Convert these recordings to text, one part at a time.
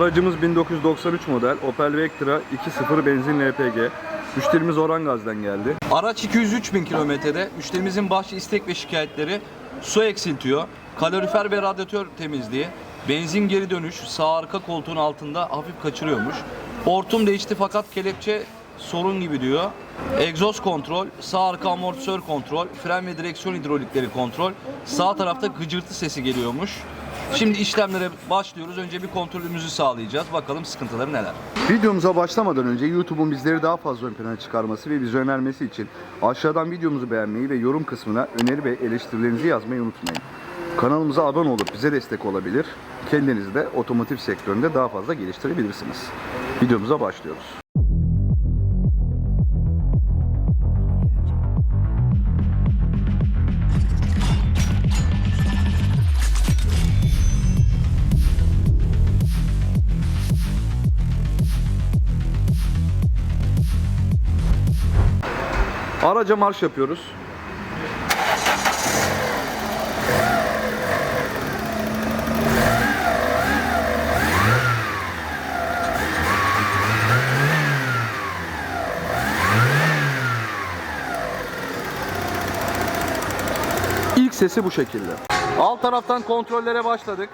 Aracımız 1993 model Opel Vectra 2.0 benzin LPG. Müşterimiz Orangaz'dan geldi. Araç 203 bin kilometrede. Müşterimizin başlı istek ve şikayetleri su eksiltiyor, kalorifer ve radyatör temizliği, benzin geri dönüş, sağ arka koltuğun altında hafif kaçırıyormuş. Hortum değişti fakat kelepçe sorun gibi diyor. Egzoz kontrol, sağ arka amortisör kontrol, fren ve direksiyon hidrolikleri kontrol. Sağ tarafta gıcırtı sesi geliyormuş. Şimdi işlemlere başlıyoruz. Önce bir kontrolümüzü sağlayacağız. Bakalım sıkıntıları neler. Videomuza başlamadan önce YouTube'un bizleri daha fazla ön plana çıkarması ve bizi önermesi için aşağıdan videomuzu beğenmeyi ve yorum kısmına öneri ve eleştirilerinizi yazmayı unutmayın. Kanalımıza abone olup bize destek olabilir. Kendinizi de otomotiv sektöründe daha fazla geliştirebilirsiniz. Videomuza başlıyoruz. Araca marş yapıyoruz. İlk sesi bu şekilde. Alt taraftan kontrollere başladık.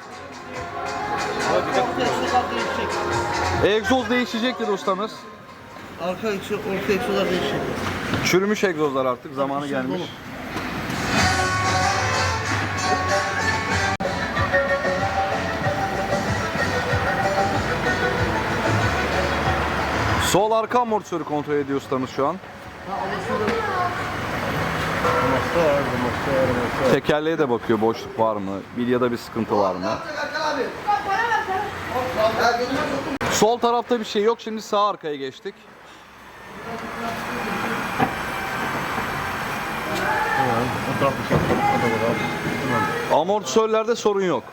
Egzoz değişecektir ustamız. Arka egzoz, orta egzozlar değişecek. Çürümüş egzozlar artık zamanı gelmiş. Sol arka amortisörü kontrol ediyor ustamız şu an. Tekerleğe de bakıyor boşluk var mı, bilyada bir sıkıntı var mı? Sol tarafta bir şey yok. Şimdi sağ arkaya geçtik. Amortisörlerde sorun yok.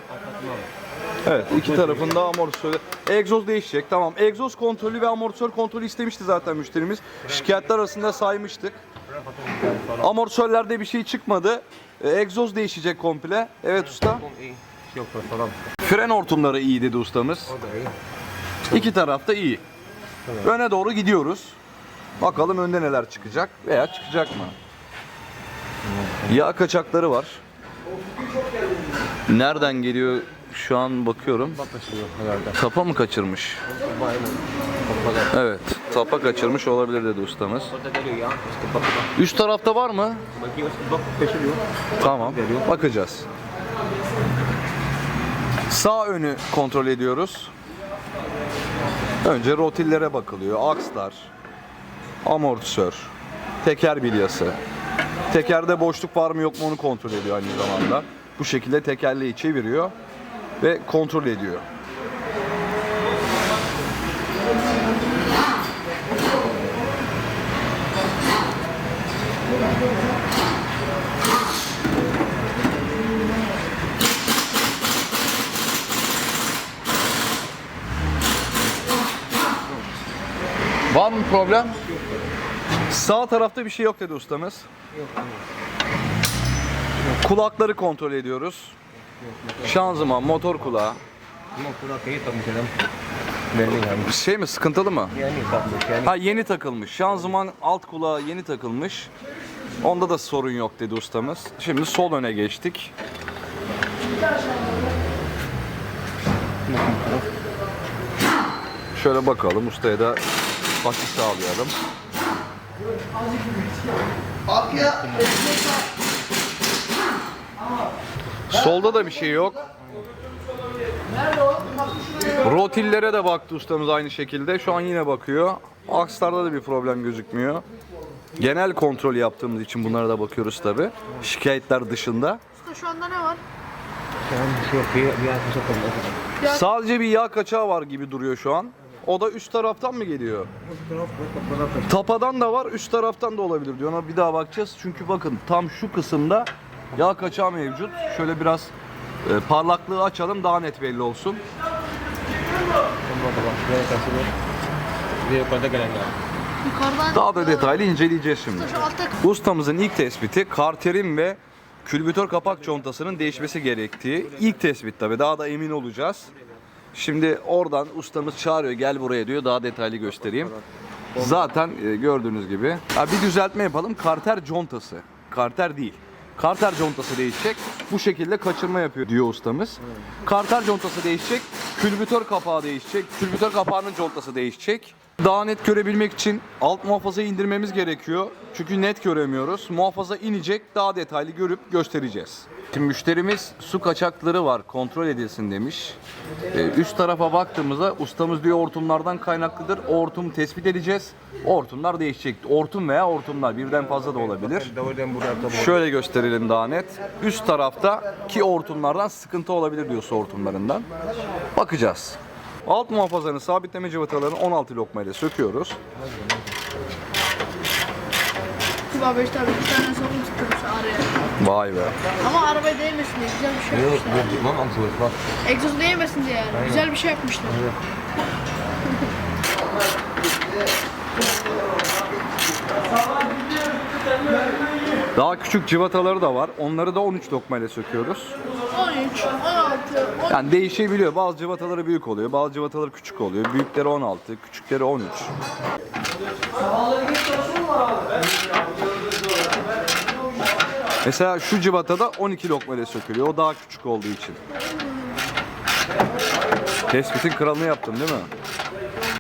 Evet, iki tarafında amortisör. Egzoz değişecek. Tamam. Egzoz kontrolü ve amortisör kontrolü istemişti zaten müşterimiz. Şikayetler arasında saymıştık. Amortisörlerde bir şey çıkmadı. E, Egzoz değişecek komple. Evet usta. Fren hortumları iyi dedi ustamız. İki tarafta iyi. Öne doğru gidiyoruz. Bakalım önde neler çıkacak veya çıkacak mı? Yağ kaçakları var. Nereden geliyor şu an bakıyorum. Tapa mı kaçırmış? Evet, tapa kaçırmış olabilir dedi ustamız. Üst tarafta var mı? Tamam. Bakacağız. Sağ önü kontrol ediyoruz. Önce rotillere bakılıyor. Akslar, amortisör, teker bilyası. Tekerde boşluk var mı yok mu onu kontrol ediyor aynı zamanda. Bu şekilde tekerleği çeviriyor ve kontrol ediyor. Var mı problem? Sağ tarafta bir şey yok dedi ustamız. Kulakları kontrol ediyoruz. Şanzıman, motor kulağı. Ama kulağı kayıt olmuş adam. Belli yani. Şey mi sıkıntılı mı? Yani kalmış yani. Ha yeni takılmış. Şanzıman alt kulağı yeni takılmış. Onda da sorun yok dedi ustamız. Şimdi sol öne geçtik. Şöyle bakalım ustaya da başı sağlayalım. Solda da bir şey yok. Rotillere de baktı ustamız aynı şekilde. Şu an yine bakıyor. Akslarda da bir problem gözükmüyor. Genel kontrol yaptığımız için bunlara da bakıyoruz tabi. Şikayetler dışında. Usta şu anda ne var? Şey. Sadece bir yağ kaçağı var gibi duruyor şu an. O da üst taraftan mı geliyor? Tapadan da var, üst taraftan da olabilir diyor. Ona bir daha bakacağız. Çünkü bakın tam şu kısımda yağ kaçağı mevcut. Şöyle biraz e, parlaklığı açalım daha net belli olsun. Yukarıdan Daha da detaylı inceleyeceğiz şimdi. Şu Ustamızın ilk tespiti karterin ve külbütör kapak contasının değişmesi gerektiği. İlk tespit tabi daha da emin olacağız. Şimdi oradan ustamız çağırıyor gel buraya diyor daha detaylı göstereyim. Zaten e, gördüğünüz gibi. Ha, bir düzeltme yapalım. Karter contası. Karter değil. Karter contası değişecek. Bu şekilde kaçırma yapıyor diyor ustamız. Karter contası değişecek. Külbütör kapağı değişecek. Külbütör kapağının contası değişecek. Daha net görebilmek için alt muhafazayı indirmemiz gerekiyor. Çünkü net göremiyoruz. Muhafaza inecek. Daha detaylı görüp göstereceğiz. Şimdi müşterimiz su kaçakları var kontrol edilsin demiş. Ee, üst tarafa baktığımızda ustamız diyor hortumlardan kaynaklıdır. O hortumu tespit edeceğiz. Hortumlar değişecek. Hortum veya hortumlar birden fazla da olabilir. Şöyle gösterelim daha net. Üst tarafta ki hortumlardan sıkıntı olabilir diyor su hortumlarından. Bakacağız. Alt muhafazanın sabitleme cıvatalarını 16 lokma ile söküyoruz. Kuba 5 tabi bir tane sokum tutturmuş araya. Vay be. Ama arabaya değmesin diye güzel bir şey Yok yapmışlar. bu lan amcalar bak. Egzozu değmesin diye yani. Güzel bir şey yapmışlar. Daha küçük cıvataları da var. Onları da 13 lokma ile söküyoruz. 13, 16, 10. Yani değişebiliyor. Bazı cıvataları büyük oluyor, bazı cıvataları küçük oluyor. Büyükleri 16, küçükleri 13. Mesela şu cıvatada 12 lokma ile sökülüyor. O daha küçük olduğu için. Tespitin kralını yaptın değil mi?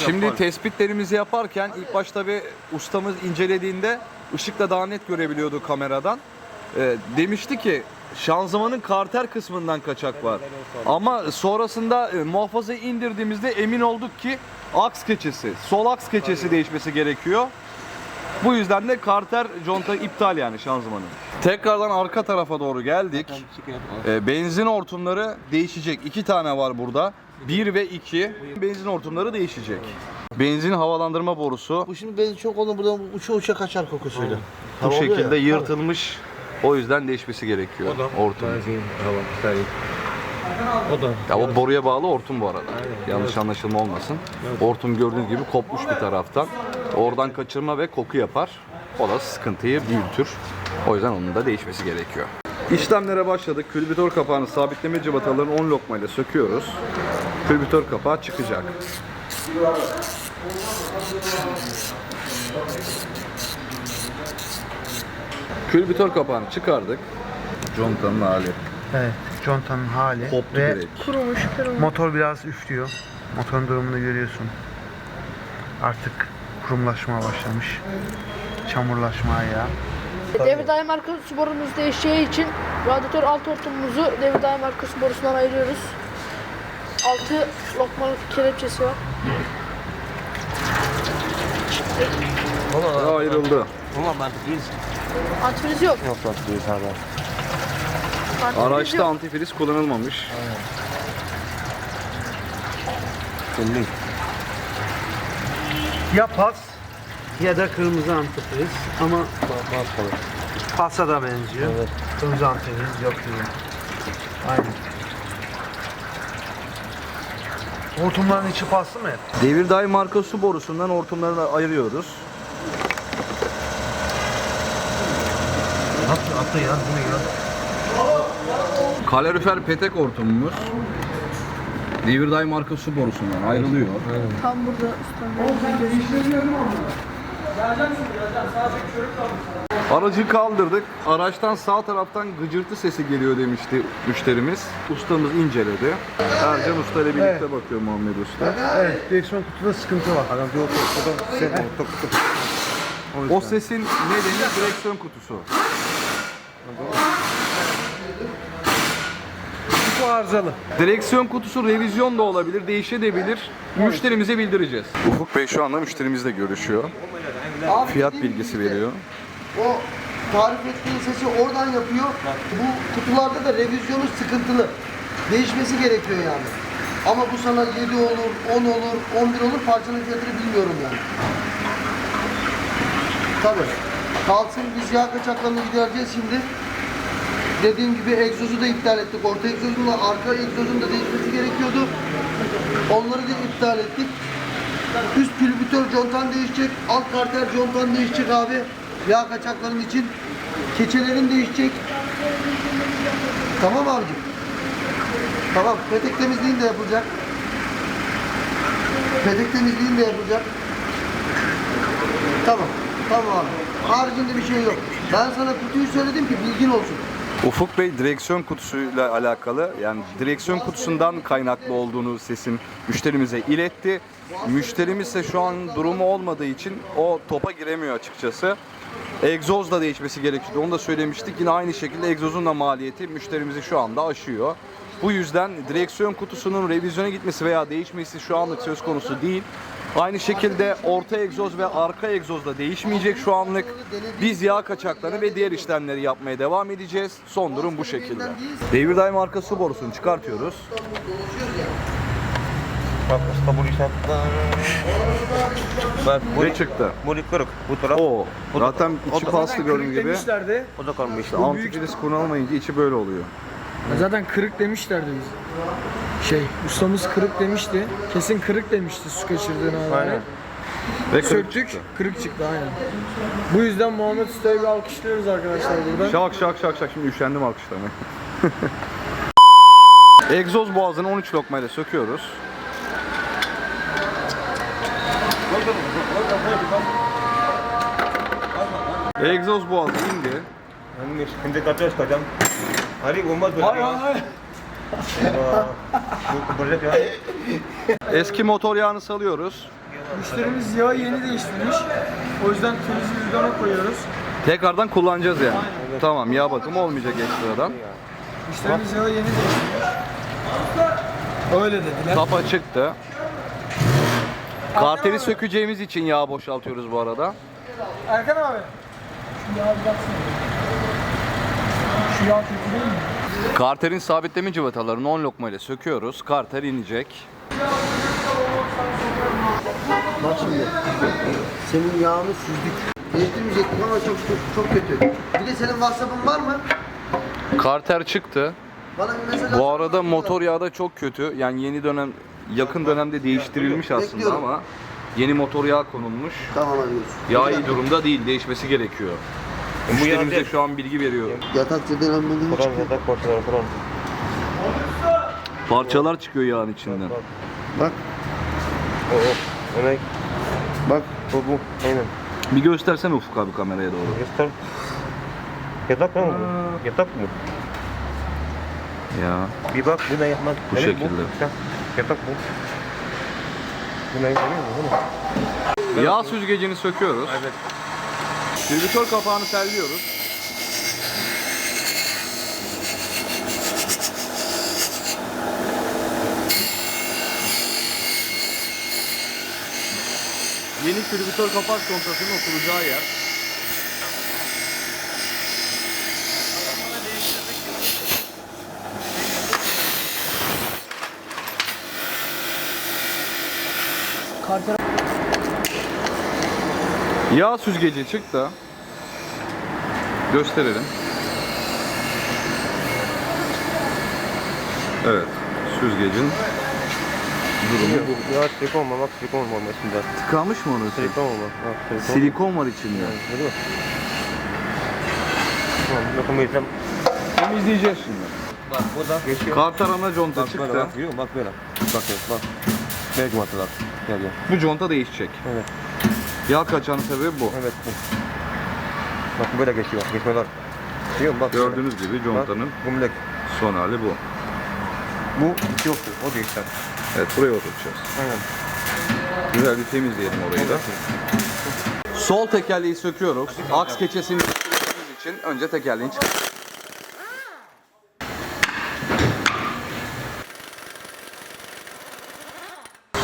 Şimdi tespitlerimizi yaparken ilk başta bir ustamız incelediğinde ışıkla daha net görebiliyordu kameradan. Ee, demişti ki şanzımanın karter kısmından kaçak var. Ama sonrasında e, muhafazayı indirdiğimizde emin olduk ki aks keçesi, sol aks keçesi değişmesi gerekiyor. Bu yüzden de karter conta iptal yani şanzımanın. Tekrardan arka tarafa doğru geldik. Ee, benzin hortumları değişecek. İki tane var burada. 1 ve 2. Benzin hortumları değişecek. Benzin havalandırma borusu Bu şimdi benzin çok olur buradan uça uça kaçar kokusuyla. bu şekilde yırtılmış. O yüzden değişmesi gerekiyor. Hortum. Benzin, hava, steril. O da. Ya o boruya bağlı hortum bu arada. Yanlış anlaşılma olmasın. Hortum gördüğünüz gibi kopmuş bir taraftan. Oradan kaçırma ve koku yapar. O da sıkıntıyı büyütür. O yüzden onun da değişmesi gerekiyor. İşlemlere başladık. Külbütör kapağını sabitleme cıvatalarını 10 lokma ile söküyoruz. Külbütör kapağı çıkacak. Külbütör kapağını çıkardık. Contanın hali. Evet, contanın hali Koptu ve direkt. Kurumuş, kırılmış. motor biraz üflüyor. Motorun durumunu görüyorsun. Artık kurumlaşmaya başlamış. Çamurlaşmaya ya. Devir daim marka su borumuz değişeceği için radyatör alt hortumumuzu devir daim marka su borusundan ayırıyoruz. 6 lokmalık kelepçesi var. Valla Ayrıldı. Valla mantık değil. Antifriz yok. Yok mantık değil hala. Antifriz Araçta yok. antifriz kullanılmamış. Belli. Ya pas ya da kırmızı antifriz ama Bas kalır. pasa da benziyor. Evet. Kırmızı antifriz yok gibi. Aynen. Hortumların içi paslı mı hep? Devir daim marka su borusundan hortumlarını ayırıyoruz. Nasıl attı ya? Bu ne ya? Kalorifer petek hortumumuz. Devir daim marka su borusundan ayrılıyor. Tam burada ustam. Aracı kaldırdık. Araçtan sağ taraftan gıcırtı sesi geliyor demişti müşterimiz. Ustamız inceledi. Ercan Usta ile birlikte bakıyor Muhammed Usta. Evet, direksiyon kutuda sıkıntı var. Adam yok, Sen tok tok. O sesin nedeni direksiyon kutusu. Kutu arızalı. Direksiyon kutusu revizyon da olabilir, değişebilir. Müşterimize bildireceğiz. Ufuk Bey şu anda müşterimizle görüşüyor. Abi Fiyat dediğim bilgisi gibi, veriyor. O tarif ettiğin sesi oradan yapıyor. Bu kutularda da revizyonu sıkıntılı. Değişmesi gerekiyor yani. Ama bu sana 7 olur, 10 olur, 11 olur parçanın fiyatını bilmiyorum yani. Tabii. Kalsın yağ kaçaklarını gidereceğiz şimdi. Dediğim gibi egzozu da iptal ettik. Orta egzozunla arka egzozun da değişmesi gerekiyordu. Onları da iptal ettik. Üst külbütör contan değişecek, alt karter contan değişecek abi. Yağ kaçakların için. Keçelerin değişecek. Tamam abicim. Tamam, petek temizliğin de yapılacak. Petek temizliğini de yapacağım. Tamam. Tamam abi. Haricinde bir şey yok. Ben sana kutuyu söyledim ki bilgin olsun. Ufuk Bey direksiyon kutusuyla alakalı yani direksiyon kutusundan kaynaklı olduğunu sesin müşterimize iletti. Müşterimiz ise şu an durumu olmadığı için o topa giremiyor açıkçası. Egzoz da değişmesi gerekiyordu. Onu da söylemiştik. Yine aynı şekilde egzozun da maliyeti müşterimizi şu anda aşıyor. Bu yüzden direksiyon kutusunun revizyona gitmesi veya değişmesi şu anlık söz konusu değil. Aynı şekilde orta egzoz ve arka egzoz da değişmeyecek şu anlık. Biz yağ kaçaklarını ve diğer işlemleri yapmaya devam edeceğiz. Son durum bu şekilde. Devirday marka su borusunu çıkartıyoruz. Bak usta bu işe. Bak bu Ne çıktı? bu kırık. Bu taraf. Oo, zaten içi paslı gördüğün gibi. demişlerdi. O da kalmış. İşte antifriz kullanılmayınca içi böyle oluyor. Zaten kırık demişlerdi biz. Şey, ustamız kırık demişti. Kesin kırık demişti su kaçırdığına. Aynen. Ve kırık Söktük, çıktı. kırık çıktı aynen. Bu yüzden Muhammed Usta'yı bir alkışlıyoruz arkadaşlar buradan. Şak şak şak şak şimdi üşendim alkışlamaya. Egzoz boğazını 13 lokmayla söküyoruz. Egzoz boğazı indi. Hani şimdi kaçacağız kaçam. Hari olmaz böyle. Hayır hayır. Eski motor yağını salıyoruz. Müşterimiz yağı yeni değiştirmiş. O yüzden temiz bidona koyuyoruz. Tekrardan kullanacağız yani. Tamam yağ bakımı olmayacak ekstradan. Müşterimiz yağı yeni değiştirmiş. Öyle dediler. Tapa çıktı. Karteli sökeceğimiz için yağ boşaltıyoruz bu arada. Erkan abi. Şu yağı bir baksana. Şu yağ kötü değil mi? Karterin sabitleme cıvatalarını 10 lokma ile söküyoruz. Karter inecek. Bak şimdi. Senin yağını süzdük. Değiştirmeyecektik ama çok çok, çok kötü. Bir de senin WhatsApp'ın var mı? Karter çıktı. Bana bir mesaj Bu atsana. arada motor yağı da çok kötü. Yani yeni dönem yakın dönemde değiştirilmiş aslında Bekliyorum. ama yeni motor yağı konulmuş. Tamam arıyoruz. Yağ iyi durumda değil, değişmesi gerekiyor. Müşterimize şu an bilgi veriyor. Yatakçı denenmeli Kur'an yatak portalar Kur'an. Parçalar çıkıyor yağın içinden. Bak O o. Öne. bak. Bu bu. Aynen. Bir göstersene Ufuk abi kameraya doğru. Göster. Yatak mı bu? Yatak mı? Ya. Bir bak bu ne yapmaz. Bu Evet, şekilde. Sen, Yatak bu. Bu ne musun? Yağ süzgecini söküyoruz. Evet. Distribütör kapağını telliyoruz. Yeni distribütör kapak kontrasının oturacağı yer. Yağ süzgeci çıktı. Gösterelim. Evet, süzgecin durumu. Bu ya silikon olma bak silikon olma içinde. Tıkanmış mı onu? Silikon olma. Bak silikon. Silikon var içinde. Tamam, dokunmayacağım. Temizleyeceğiz şimdi. Bak bu da geçiyor. Kartar ana conta Bak böyle çıktı. bak görüyor musun? Bak böyle. Bak evet, bak. Belki matalar. Gel gel. Bu conta değişecek. Evet. Yağ kaçanın sebebi bu. Evet bu. Bak böyle geçiyor. Geçmeler. Musun? Bak. Gördüğünüz gibi contanın Bu milek. son hali bu. Bu yoktu. O değişti. Evet buraya oturacağız. Aynen. Güzel bir temizleyelim orayı da. Sol tekerleği söküyoruz. Aks keçesini söküyoruz için önce tekerleğin çık.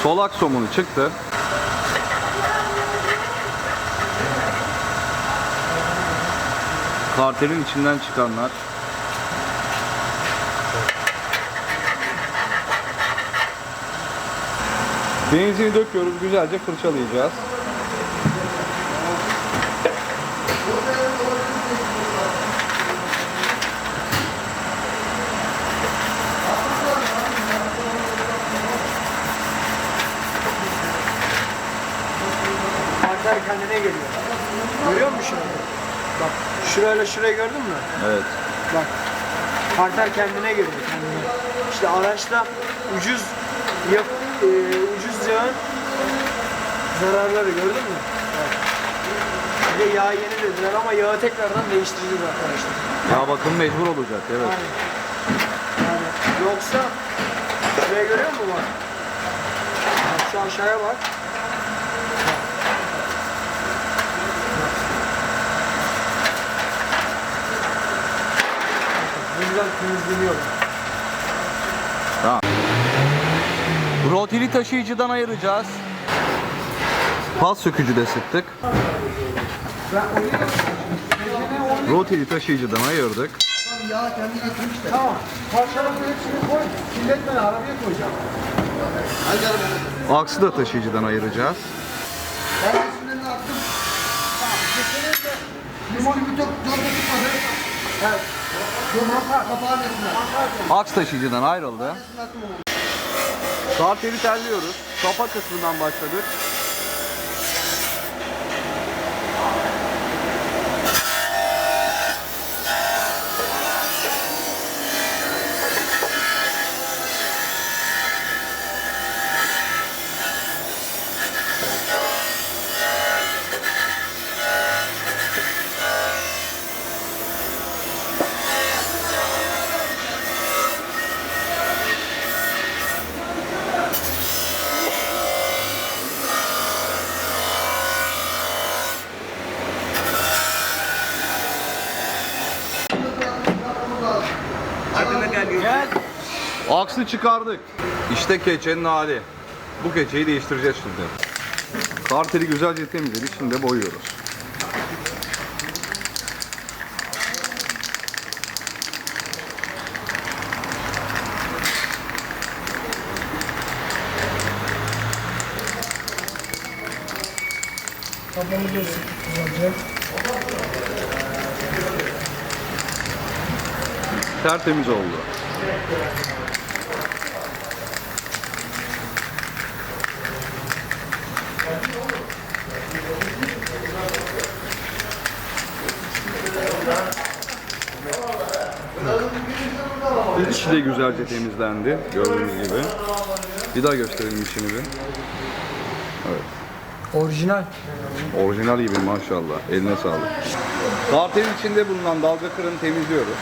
Sol aks somunu çıktı. Kartelin içinden çıkanlar. Benzini döküyoruz, güzelce fırçalayacağız. karter kendine geliyor. Görüyor musun şunu? Bak şurayla şurayı gördün mü? Evet. Bak karter kendine geliyor kendine. İşte araçta ucuz yak, e, ucuz yağın Zararları gördün mü? Bak. Bir de yağ yeni dediler ama yağı tekrardan değiştireceğiz arkadaşlar. Ya bakım mecbur olacak evet. Yani yoksa şuraya görüyor musun bak? Bak şu aşağıya bak. Bundan temizleniyor. Rotili taşıyıcıdan ayıracağız. Pas sökücü de sıktık. Roteli taşıyıcıdan ayırdık. Yağ kendi getirmiş de. Tamam. Parçalarını hepsini koy. Kirletme arabaya koyacağım. Aksı da taşıyıcıdan ayıracağız. Ben resimlerini attım. Limon bir top conta çıkmadı. Evet. Aks taşıyıcıdan ayrıldı. Karteli terliyoruz. Kapa kısmından başladık. Aksını çıkardık. İşte keçenin hali. Bu keçeyi değiştireceğiz şimdi. Karteli güzelce temizledik. Şimdi boyuyoruz. Da güzelce. Tertemiz oldu. İçi de güzelce temizlendi gördüğünüz gibi. Bir daha gösterelim içini bir. Orijinal. Orijinal gibi maşallah. Eline sağlık. Kartelin içinde bulunan dalga kırını temizliyoruz.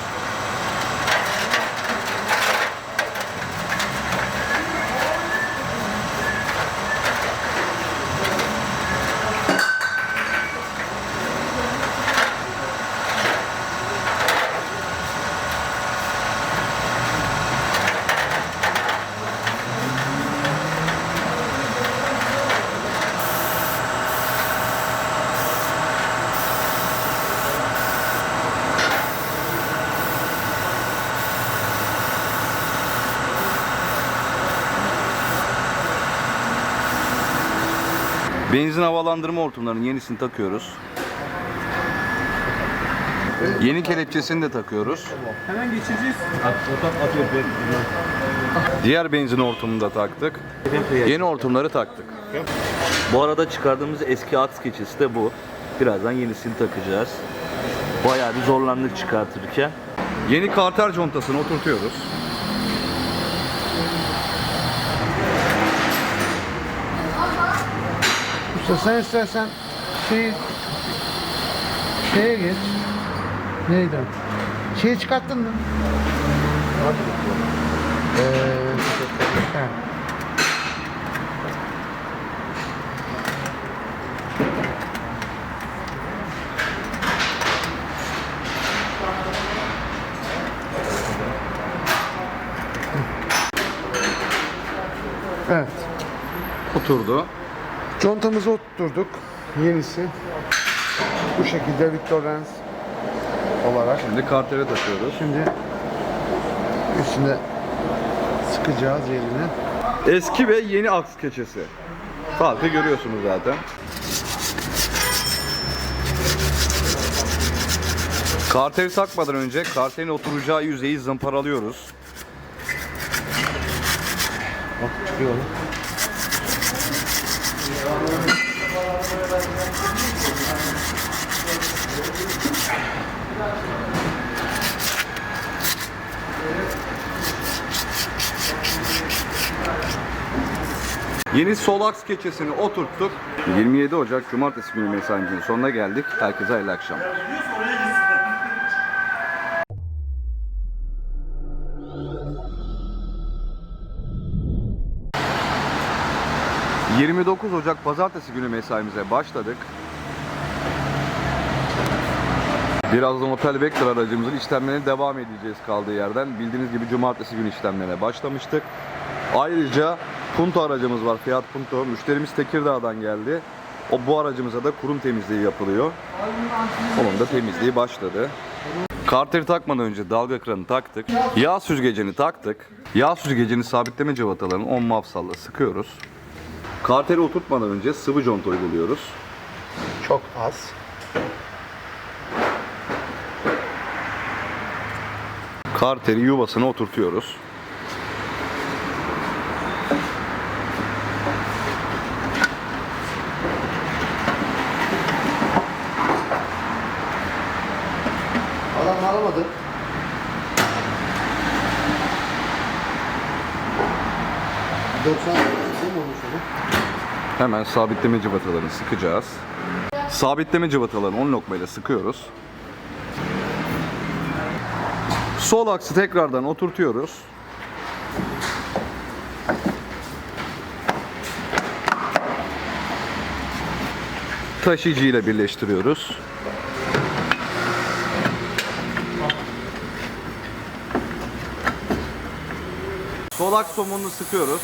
Benzin havalandırma hortumlarının yenisini takıyoruz. Yeni kelepçesini de takıyoruz. Hemen geçeceğiz. Diğer benzin hortumunu da taktık. Yeni hortumları taktık. Bu arada çıkardığımız eski aks keçisi de bu. Birazdan yenisini takacağız. Bayağı bir zorlandık çıkartırken. Yeni karter contasını oturtuyoruz. Usta sen istersen şey şeye geç. Neydi? Şeyi çıkarttın mı? Ee. Evet. Oturdu. Contamızı oturtturduk. Yenisi. Bu şekilde Victor Lens olarak. Şimdi kartere takıyoruz. Şimdi üstüne sıkacağız yerini. Eski ve yeni aks keçesi. Farkı görüyorsunuz zaten. Karteri takmadan önce karterin oturacağı yüzeyi zımparalıyoruz. Yeni sol aks keçesini oturttuk. 27 Ocak Cumartesi günü mesaimizin sonuna geldik. Herkese hayırlı akşamlar. ...29 Ocak Pazartesi günü mesaimize başladık. Birazdan Opel Vectra aracımızın işlemlerine devam edeceğiz kaldığı yerden. Bildiğiniz gibi cumartesi günü işlemlerine başlamıştık. Ayrıca Punto aracımız var, Fiat Punto. Müşterimiz Tekirdağ'dan geldi. O bu aracımıza da kurum temizliği yapılıyor. Onun da temizliği başladı. Karteri takmadan önce dalga kranı taktık. Yağ süzgecini taktık. Yağ süzgecini sabitleme cıvatalarını 10 mafsalla sıkıyoruz. Karteri oturtmadan önce sıvı conta uyguluyoruz. Çok az. Karteri yuvasına oturtuyoruz. Adam aramadı. Doksan değil mi onun sonu? Hemen sabitleme cıvatalarını sıkacağız. Sabitleme cıvatalarını 10 lokmayla sıkıyoruz. Sol aksı tekrardan oturtuyoruz. Taşıyıcı ile birleştiriyoruz. Sol aks somununu sıkıyoruz.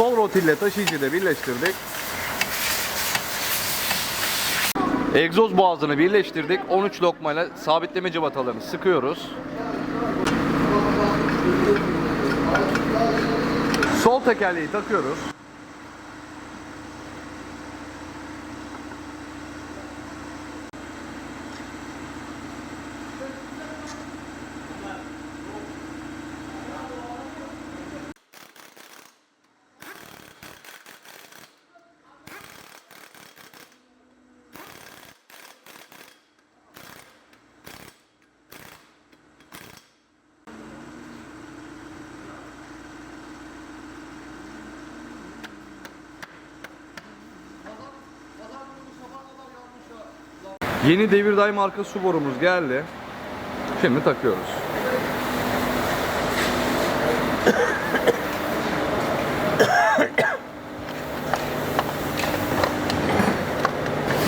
Sol rotille taşıyıcıyı da birleştirdik. Egzoz boğazını birleştirdik. 13 lokmayla sabitleme cıvatalarını sıkıyoruz. Sol tekerleği takıyoruz. Yeni Devirday marka su borumuz geldi. Şimdi takıyoruz.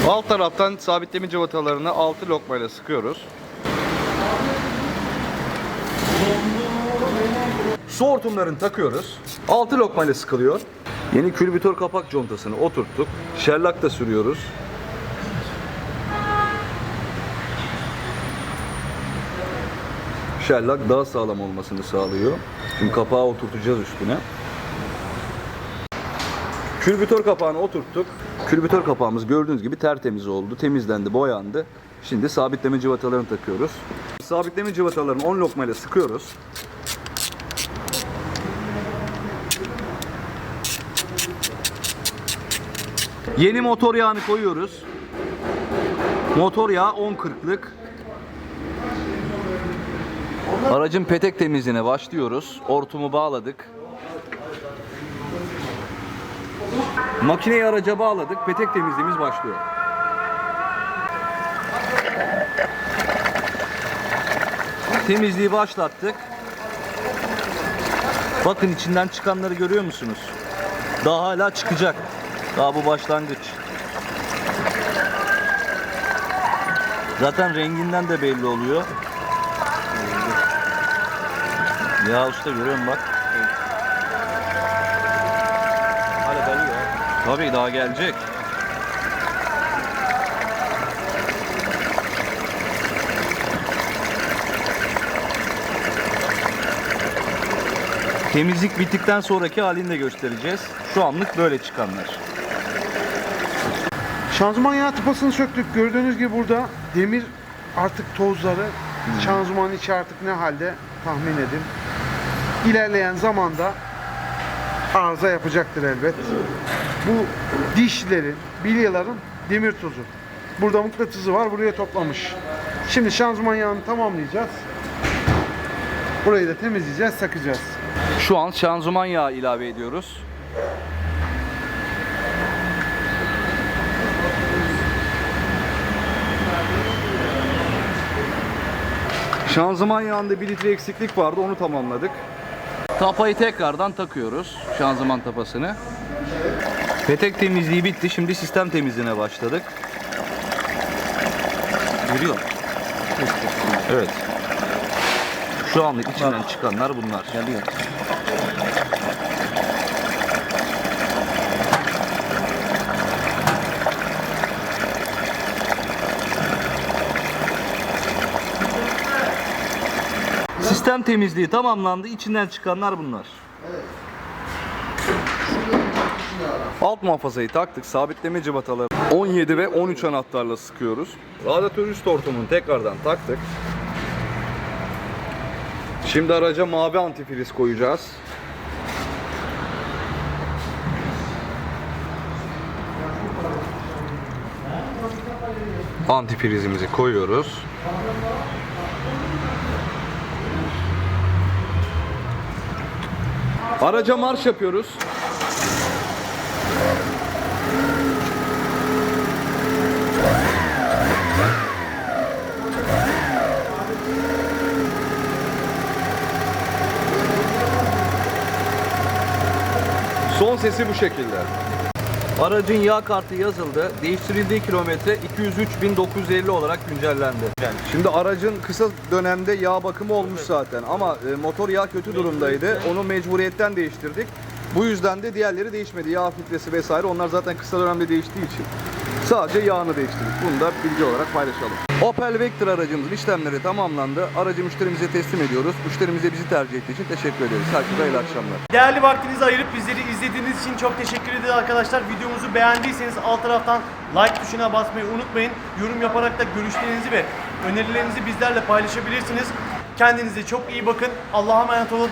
Alt taraftan sabitleme cıvatalarını 6 lokmayla sıkıyoruz. Su hortumlarını takıyoruz. 6 lokmayla sıkılıyor. Yeni külbütör kapak contasını oturttuk. Şerlak da sürüyoruz. Şerlak daha sağlam olmasını sağlıyor. Şimdi kapağı oturtacağız üstüne. Külbütör kapağını oturttuk. Külbütör kapağımız gördüğünüz gibi tertemiz oldu. Temizlendi, boyandı. Şimdi sabitleme cıvatalarını takıyoruz. Sabitleme cıvatalarını 10 lokmayla sıkıyoruz. Yeni motor yağını koyuyoruz. Motor yağı 10.40'lık. Aracın petek temizliğine başlıyoruz. Ortumu bağladık. Makineyi araca bağladık. Petek temizliğimiz başlıyor. Temizliği başlattık. Bakın içinden çıkanları görüyor musunuz? Daha hala çıkacak. Daha bu başlangıç. Zaten renginden de belli oluyor. Ya usta görüyor musun bak. Hala dalıyor. Tabii daha gelecek. Temizlik bittikten sonraki halini de göstereceğiz. Şu anlık böyle çıkanlar. Şanzıman yağ tıpasını söktük. Gördüğünüz gibi burada demir artık tozları. Şanzımanın içi artık ne halde tahmin edin. İlerleyen zamanda arıza yapacaktır elbet. Bu dişlerin, bilyaların demir tozu. Burada mıknatısı var, buraya toplamış. Şimdi şanzıman yağını tamamlayacağız. Burayı da temizleyeceğiz, sakacağız. Şu an şanzıman yağı ilave ediyoruz. Şanzıman yağında 1 litre eksiklik vardı onu tamamladık. Tapayı tekrardan takıyoruz. Şanzıman tapasını. Petek temizliği bitti. Şimdi sistem temizliğine başladık. Görüyor musun? Evet. Şu anlık içinden çıkanlar bunlar. Geliyor. Sistem temizliği tamamlandı. İçinden çıkanlar bunlar. Alt muhafazayı taktık. Sabitleme cıvataları 17 ve 13 anahtarla sıkıyoruz. Radyatör üst hortumunu tekrardan taktık. Şimdi araca mavi antifriz koyacağız. Antifrizimizi koyuyoruz. Araca marş yapıyoruz. Son sesi bu şekilde. Aracın yağ kartı yazıldı. Değiştirildiği kilometre 203.950 olarak güncellendi. Şimdi aracın kısa dönemde yağ bakımı olmuş zaten ama e, motor yağ kötü durumdaydı. Onu mecburiyetten değiştirdik. Bu yüzden de diğerleri değişmedi. Yağ filtresi vesaire onlar zaten kısa dönemde değiştiği için. Sadece yağını değiştirdik. Bunu da bilgi olarak paylaşalım. Opel Vectra aracımızın işlemleri tamamlandı. Aracı müşterimize teslim ediyoruz. Müşterimize bizi tercih ettiği için teşekkür ederiz. Herkese hayırlı akşamlar. Değerli vaktinizi ayırıp bizleri izlediğiniz için çok teşekkür ederiz arkadaşlar. Videomuzu beğendiyseniz alt taraftan like tuşuna basmayı unutmayın. Yorum yaparak da görüşlerinizi ve önerilerinizi bizlerle paylaşabilirsiniz. Kendinize çok iyi bakın. Allah'a emanet olun.